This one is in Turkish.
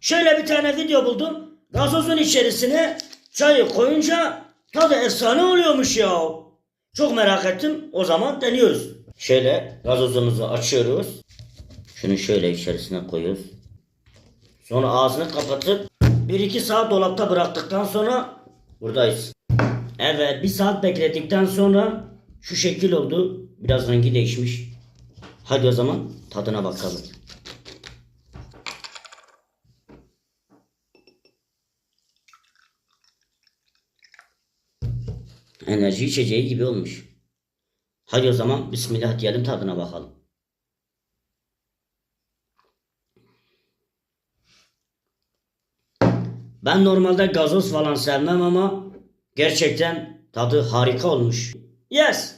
Şöyle bir tane video buldum. Gazozun içerisine çayı koyunca tadı efsane oluyormuş ya. Çok merak ettim. O zaman deniyoruz. Şöyle gazozumuzu açıyoruz. Şunu şöyle içerisine koyuyoruz. Sonra ağzını kapatıp 1-2 saat dolapta bıraktıktan sonra buradayız. Evet bir saat bekledikten sonra şu şekil oldu. Biraz rengi değişmiş. Hadi o zaman tadına bakalım. Enerji içeceği gibi olmuş. Hadi o zaman Bismillah diyelim tadına bakalım. Ben normalde gazoz falan sevmem ama gerçekten tadı harika olmuş. Yes.